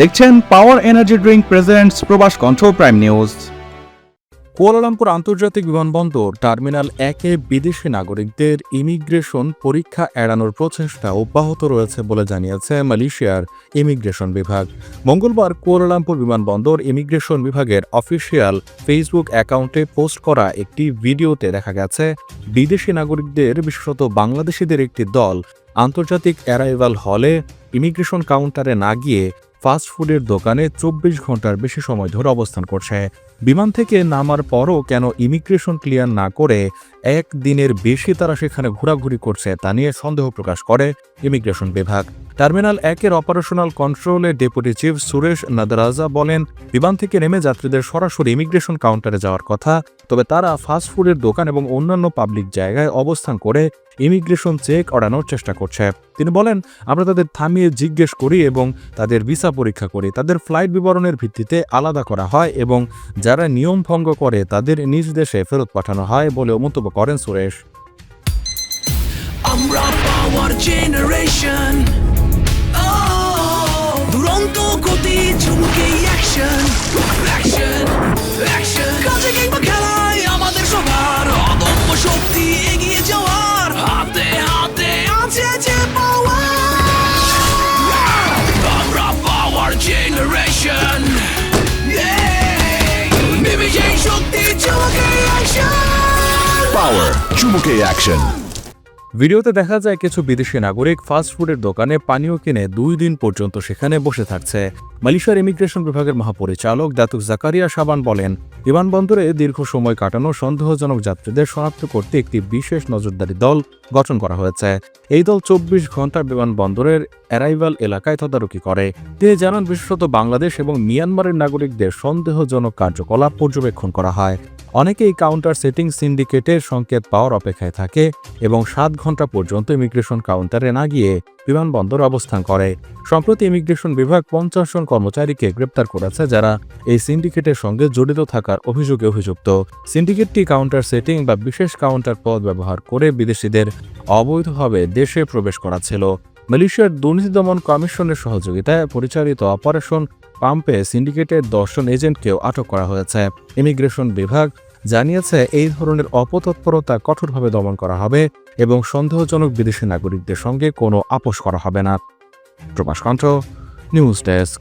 দেখছেন power energy drink presents প্রবাস কণ্ঠ প্রাইম নিউজ কুয়ালালামপুর আন্তর্জাতিক বিমানবন্দর, টার্মিনাল একে বিদেশি নাগরিকদের ইমিগ্রেশন পরীক্ষা এড়ানোর প্রচেষ্টা অব্যাহত রয়েছে বলে জানিয়েছে মালয়েশিয়ার ইমিগ্রেশন বিভাগ। মঙ্গলবার কুয়ালালামপুর বিমানবন্দর ইমিগ্রেশন বিভাগের অফিসিয়াল ফেসবুক অ্যাকাউন্টে পোস্ট করা একটি ভিডিওতে দেখা গেছে, বিদেশি নাগরিকদের, বিশেষত বাংলাদেশিদের একটি দল আন্তর্জাতিক অ্যারাইভাল হলে ইমিগ্রেশন কাউন্টারে না গিয়ে ফাস্ট ফুডের দোকানে চব্বিশ ঘণ্টার বেশি সময় ধরে অবস্থান করছে। বিমান থেকে নামার পরও কেন ইমিগ্রেশন ক্লিয়ার না করে একদিনের বেশি তারা সেখানে ঘোরাঘুরি করছে তা নিয়ে সন্দেহ প্রকাশ করে ইমিগ্রেশন বিভাগ। টার্মিনাল একের অপারেশনাল কন্ট্রোলের ডেপুটি চিফ সুরেশ নাদরাজা বলেন, বিমান থেকে নেমে যাত্রীদের সরাসরি ইমিগ্রেশন কাউন্টারে যাওয়ার কথা, তবে তারা ফাস্টফুডের দোকান এবং অন্যান্য পাবলিক জায়গায় অবস্থান করে ইমিগ্রেশন চেক অড়ানোর চেষ্টা করছে। তিনি বলেন, আমরা তাদের থামিয়ে জিজ্ঞেস করি এবং তাদের ভিসা পরীক্ষা করি। তাদের ফ্লাইট বিবরণের ভিত্তিতে আলাদা করা হয় এবং যারা নিয়ম ভঙ্গ করে তাদের নিজ দেশে ফেরত পাঠানো হয় বলেও মন্তব্য করেন সুরেশ। আমরা পাওয়ার জেনারেশন চুমুকে অ্যাকশন ভিডিওতে দেখা যায় কিছু বিদেশি নাগরিক ফাস্ট ফুডের দোকানে পানীয় কিনে দুই দিন পর্যন্ত সেখানে বসে থাকছে। মালয়েশিয়ার ইমিগ্রেশন বিভাগের মহাপরিচালক দাতুক জাকারিয়া সাবান বলেন বিমানবন্দরে দীর্ঘ সময় কাটানো সন্দেহজনক যাত্রীদের শনাক্ত করতে একটি বিশেষ নজরদারি দল গঠন করা হয়েছে। এই দল চব্বিশ ঘণ্টা বিমানবন্দরের অ্যারাইভাল এলাকায় তদারকি করে। তিনি জানান, বিশেষত বাংলাদেশ এবং মিয়ানমারের নাগরিকদের সন্দেহজনক কার্যকলাপ পর্যবেক্ষণ করা হয়। অনেকেই কাউন্টার সেটিং সিন্ডিকেটের সংকেত পাওয়ার অপেক্ষায় থাকে এবং সাত ঘণ্টা পর্যন্ত ইমিগ্রেশন কাউন্টারে না গিয়ে বিমানবন্দর অবস্থান করে। সম্প্রতি ইমিগ্রেশন বিভাগ পঞ্চাশ জন কর্মচারীকে গ্রেপ্তার করেছে যারা এই সিন্ডিকেটের সঙ্গে জড়িত থাকার অভিযোগে অভিযুক্ত। সিন্ডিকেটটি কাউন্টার সেটিং বা বিশেষ কাউন্টার পদ ব্যবহার করে বিদেশিদের অবৈধভাবে দেশে প্রবেশ করাচ্ছিল। মালয়েশিয়ার দুর্নীতি দমন কমিশনের সহযোগিতায় পরিচালিত অপারেশন পাম্পে সিন্ডিকেটের দর্শন এজেন্টকেও আটক করা হয়েছে। ইমিগ্রেশন বিভাগ জানিয়েছে, এই ধরনের অপতৎপরতা কঠোরভাবে দমন করা হবে এবং সন্দেহজনক বিদেশি নাগরিকদের সঙ্গে কোনো আপোষ করা হবে না। প্রবাস কণ্ঠ নিউজ ডেস্ক।